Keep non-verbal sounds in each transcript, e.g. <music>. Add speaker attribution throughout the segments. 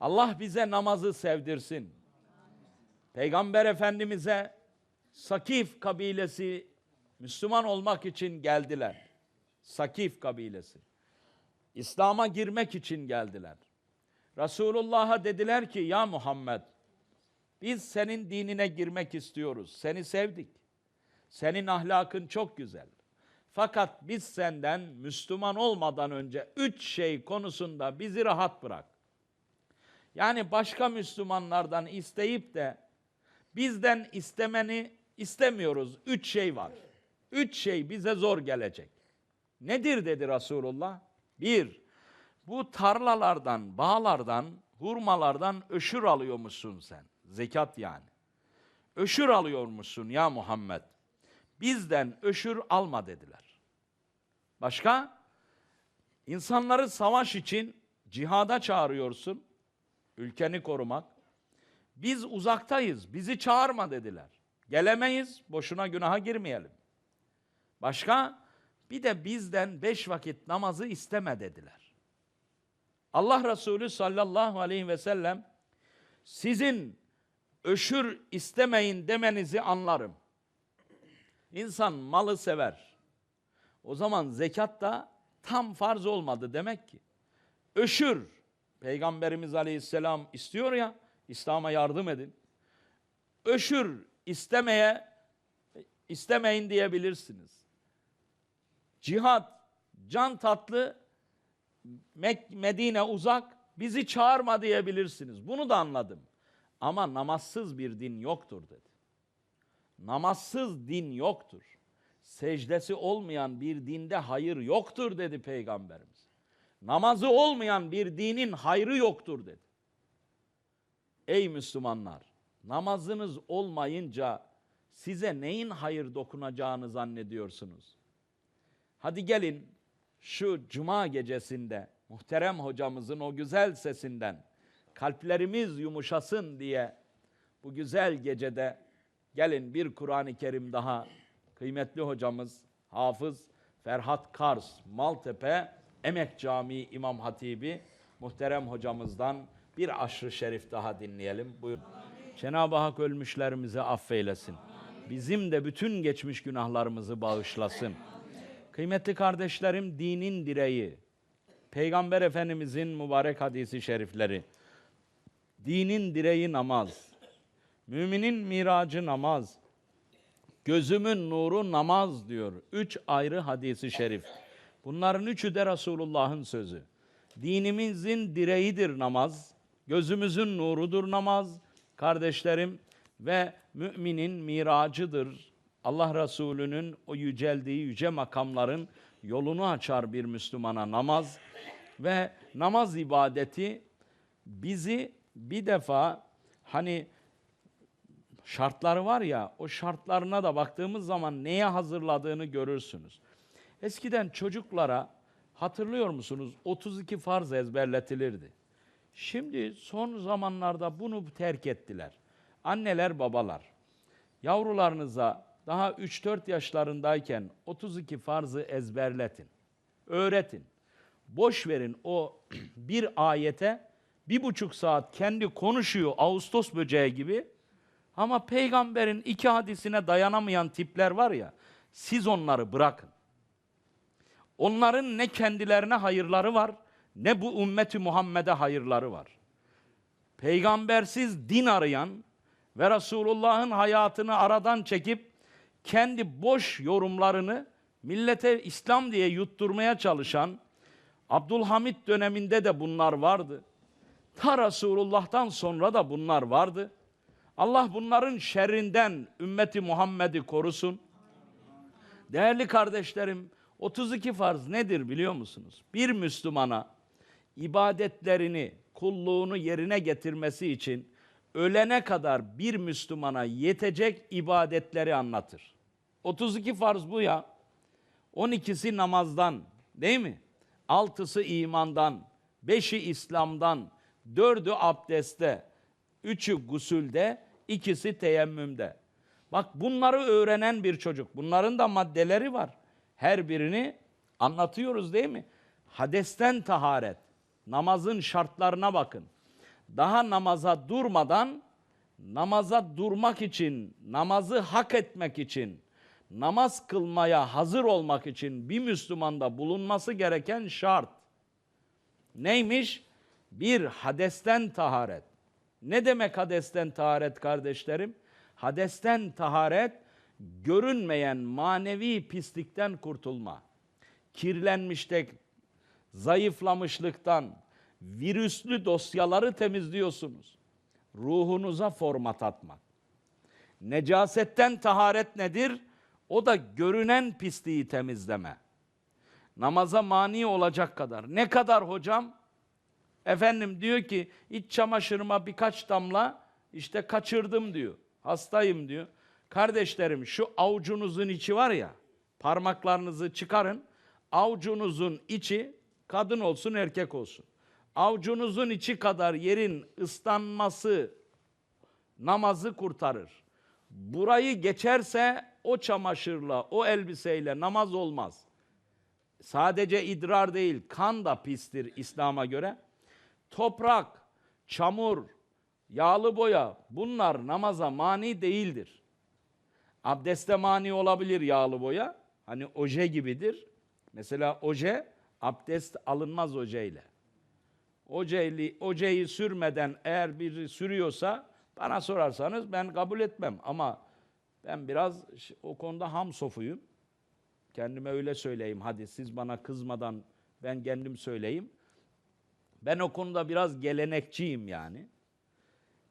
Speaker 1: Allah bize namazı sevdirsin. Peygamber Efendimiz'e Sakif kabilesi Müslüman olmak için geldiler. Sakif kabilesi. İslam'a girmek için geldiler. Resulullah'a dediler ki ya Muhammed biz senin dinine girmek istiyoruz. Seni sevdik. Senin ahlakın çok güzel. Fakat biz senden Müslüman olmadan önce üç şey konusunda bizi rahat bırak. Yani başka Müslümanlardan isteyip de bizden istemeni istemiyoruz. Üç şey var. Üç şey bize zor gelecek. Nedir dedi Resulullah? Bir, bu tarlalardan, bağlardan, hurmalardan öşür alıyormuşsun sen. Zekat yani. Öşür alıyormuşsun ya Muhammed. Bizden öşür alma dediler. Başka? İnsanları savaş için cihada çağırıyorsun. Ülkeni korumak. Biz uzaktayız. Bizi çağırma dediler. Gelemeyiz. Boşuna günaha girmeyelim. Başka? Bir de bizden beş vakit namazı isteme dediler. Allah Resulü sallallahu aleyhi ve sellem sizin öşür istemeyin demenizi anlarım. İnsan malı sever. O zaman zekat da tam farz olmadı demek ki. Öşür, Peygamberimiz Aleyhisselam istiyor ya, İslam'a yardım edin. Öşür istemeye, istemeyin diyebilirsiniz. Cihat, can tatlı, Mek Medine uzak, bizi çağırma diyebilirsiniz. Bunu da anladım. Ama namazsız bir din yoktur dedi. Namazsız din yoktur. Secdesi olmayan bir dinde hayır yoktur dedi Peygamberimiz. Namazı olmayan bir dinin hayrı yoktur dedi. Ey Müslümanlar, namazınız olmayınca size neyin hayır dokunacağını zannediyorsunuz? Hadi gelin şu cuma gecesinde muhterem hocamızın o güzel sesinden kalplerimiz yumuşasın diye bu güzel gecede gelin bir Kur'an-ı Kerim daha kıymetli hocamız Hafız Ferhat Kars Maltepe Emek Camii İmam Hatibi muhterem hocamızdan bir aşrı şerif daha dinleyelim. Buyurun. Cenab-ı Hak ölmüşlerimizi affeylesin. Bizim de bütün geçmiş günahlarımızı bağışlasın. Kıymetli kardeşlerim dinin direği, Peygamber Efendimizin mübarek hadisi şerifleri, dinin direği namaz, müminin miracı namaz, gözümün nuru namaz diyor. Üç ayrı hadisi şerif. Bunların üçü de Resulullah'ın sözü. Dinimizin direğidir namaz, gözümüzün nurudur namaz, kardeşlerim ve müminin miracıdır. Allah Resulü'nün o yüceldiği yüce makamların yolunu açar bir Müslümana namaz ve namaz ibadeti bizi bir defa hani şartları var ya o şartlarına da baktığımız zaman neye hazırladığını görürsünüz. Eskiden çocuklara hatırlıyor musunuz 32 farz ezberletilirdi. Şimdi son zamanlarda bunu terk ettiler. Anneler, babalar yavrularınıza daha 3-4 yaşlarındayken 32 farzı ezberletin. Öğretin. Boş verin o <clears throat> bir ayete bir buçuk saat kendi konuşuyor Ağustos böceği gibi. Ama peygamberin iki hadisine dayanamayan tipler var ya, siz onları bırakın. Onların ne kendilerine hayırları var, ne bu ümmeti Muhammed'e hayırları var. Peygambersiz din arayan ve Resulullah'ın hayatını aradan çekip kendi boş yorumlarını millete İslam diye yutturmaya çalışan Abdülhamit döneminde de bunlar vardı. Ta Resulullah'tan sonra da bunlar vardı. Allah bunların şerrinden ümmeti Muhammed'i korusun. Değerli kardeşlerim, 32 farz nedir biliyor musunuz? Bir Müslümana ibadetlerini, kulluğunu yerine getirmesi için ölene kadar bir Müslümana yetecek ibadetleri anlatır. 32 farz bu ya. 12'si namazdan, değil mi? 6'sı imandan, 5'i İslam'dan, 4'ü abdestte, 3'ü gusülde, ikisi teyemmümde. Bak bunları öğrenen bir çocuk. Bunların da maddeleri var. Her birini anlatıyoruz değil mi? Hadesten taharet. Namazın şartlarına bakın. daha namaza durmadan namaza durmak için, namazı hak etmek için, namaz kılmaya hazır olmak için bir Müslümanda bulunması gereken şart. Neymiş? Bir, hadesten taharet. Ne demek hadesten taharet kardeşlerim? Hadesten taharet, görünmeyen manevi pislikten kurtulma. Kirlenmişlik, zayıflamışlıktan, virüslü dosyaları temizliyorsunuz. Ruhunuza format atmak. Necasetten taharet nedir? O da görünen pisliği temizleme. Namaza mani olacak kadar. Ne kadar hocam? Efendim diyor ki iç çamaşırıma birkaç damla işte kaçırdım diyor. Hastayım diyor. Kardeşlerim şu avucunuzun içi var ya parmaklarınızı çıkarın. Avucunuzun içi kadın olsun erkek olsun. Avucunuzun içi kadar yerin ıslanması namazı kurtarır. Burayı geçerse o çamaşırla, o elbiseyle namaz olmaz. Sadece idrar değil, kan da pistir İslam'a göre. Toprak, çamur, yağlı boya bunlar namaza mani değildir. Abdeste mani olabilir yağlı boya. Hani oje gibidir. Mesela oje abdest alınmaz ojeyle. Ojeyi, ojeyi sürmeden eğer biri sürüyorsa bana sorarsanız ben kabul etmem. Ama ben biraz o konuda ham sofuyum. Kendime öyle söyleyeyim. Hadi siz bana kızmadan ben kendim söyleyeyim. Ben o konuda biraz gelenekçiyim yani.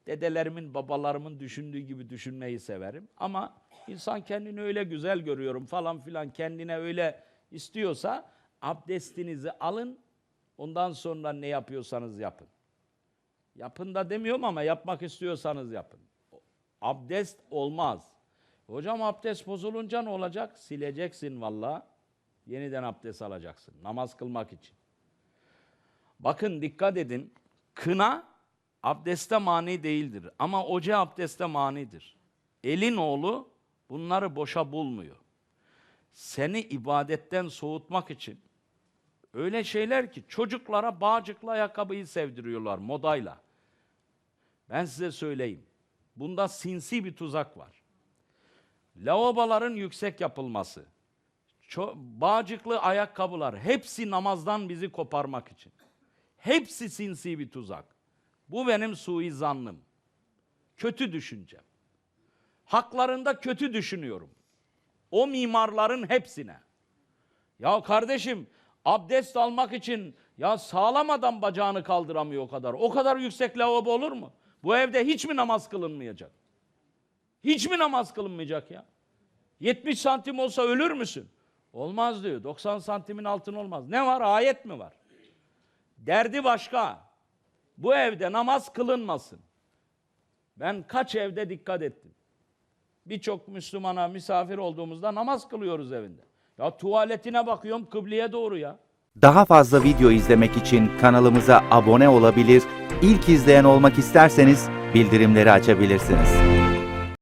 Speaker 1: Dedelerimin, babalarımın düşündüğü gibi düşünmeyi severim. Ama insan kendini öyle güzel görüyorum falan filan kendine öyle istiyorsa abdestinizi alın. Ondan sonra ne yapıyorsanız yapın. Yapın da demiyorum ama yapmak istiyorsanız yapın. Abdest olmaz. Hocam abdest bozulunca ne olacak? Sileceksin valla. Yeniden abdest alacaksın. Namaz kılmak için. Bakın dikkat edin. Kına abdeste mani değildir. Ama oca abdeste manidir. Elin oğlu bunları boşa bulmuyor. Seni ibadetten soğutmak için öyle şeyler ki çocuklara bağcıklı ayakkabıyı sevdiriyorlar modayla. Ben size söyleyeyim. Bunda sinsi bir tuzak var. Lavaboların yüksek yapılması, bağcıklı ayakkabılar hepsi namazdan bizi koparmak için. Hepsi sinsi bir tuzak. Bu benim suizanlım. Kötü düşüncem. Haklarında kötü düşünüyorum. O mimarların hepsine. Ya kardeşim abdest almak için ya sağlam adam bacağını kaldıramıyor o kadar. O kadar yüksek lavabo olur mu? Bu evde hiç mi namaz kılınmayacak? Hiç mi namaz kılınmayacak ya? 70 santim olsa ölür müsün? Olmaz diyor. 90 santimin altın olmaz. Ne var? Ayet mi var? Derdi başka. Bu evde namaz kılınmasın. Ben kaç evde dikkat ettim. Birçok Müslümana misafir olduğumuzda namaz kılıyoruz evinde. Ya tuvaletine bakıyorum kıbleye doğru ya.
Speaker 2: Daha fazla video izlemek için kanalımıza abone olabilir, ilk izleyen olmak isterseniz bildirimleri açabilirsiniz.